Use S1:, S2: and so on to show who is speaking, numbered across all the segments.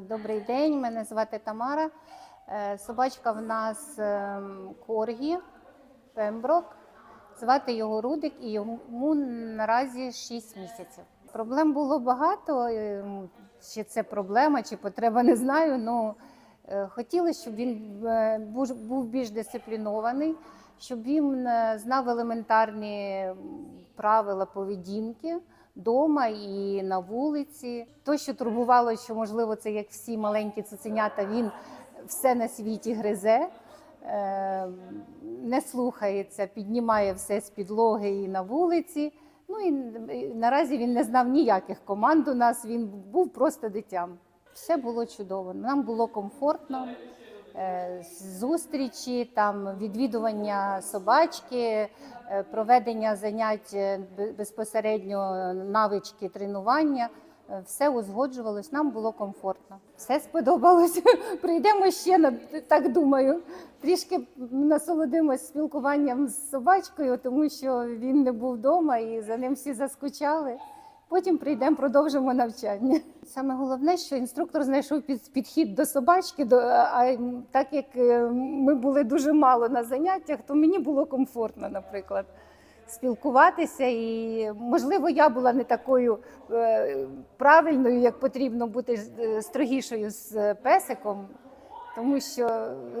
S1: добрий день. Мене звати Тамара. Е, Собачка в нас ем, Коргі Пемброк. Звати його Рудик, і йому наразі 6 місяців. Проблем було багато. ем, Чи це проблема, чи потреба, не знаю. Ну хотілося, щоб він е, був більш дисциплінований, щоб він е, знав елементарні правила поведінки вдома і на вулиці. То, що турбувало, що можливо це як всі маленькі цуценята, він все на світі гризе. е, Не слухається, піднімає все з підлоги і на вулиці. Ну і наразі він не знав ніяких команд у нас. Він був просто дитям. Все було чудово. Нам було комфортно. Е, Зустрічі, там відвідування собачки, е, проведення занять е, безпосередньо навички тренування. Все узгоджувалось, нам було комфортно. Все сподобалось. Прийдемо ще так думаю. Трішки насолодимось спілкуванням з собачкою, тому що він не був вдома і за ним всі заскучали. Потім прийдемо, продовжимо навчання. Саме головне, що інструктор знайшов під, підхід до собачки. До, а так як е, ми були дуже мало на заняттях, то мені було комфортно, наприклад, спілкуватися. І можливо, я була не такою е, правильною, як потрібно бути е, строгішою з песиком. Тому що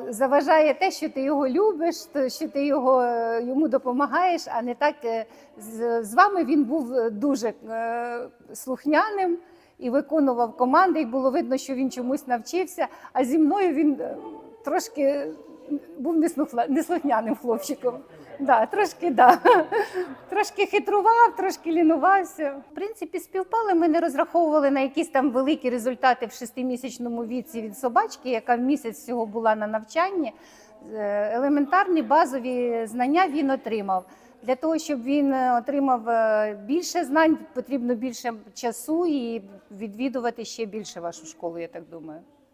S1: заважає те, що ти його любиш, то що ти його е, йому допомагаєш, а не так е, з, вами він був е, дуже слухняним і виконував команди, і було видно, що він чомусь навчився. А зі мною він трошки був неслухняним хлопчиком. Да, трошки, да. трошки хитрував, трошки лінувався. В принципі, співпали. Ми не розраховували на якісь там великі результати в шестимісячному віці від собачки, яка в місяць всього була на навчанні. Е, Елементарні базові знання він отримав. Для того, щоб він е, отримав е, більше знань, потрібно більше часу і відвідувати ще більше вашу школу, я так думаю.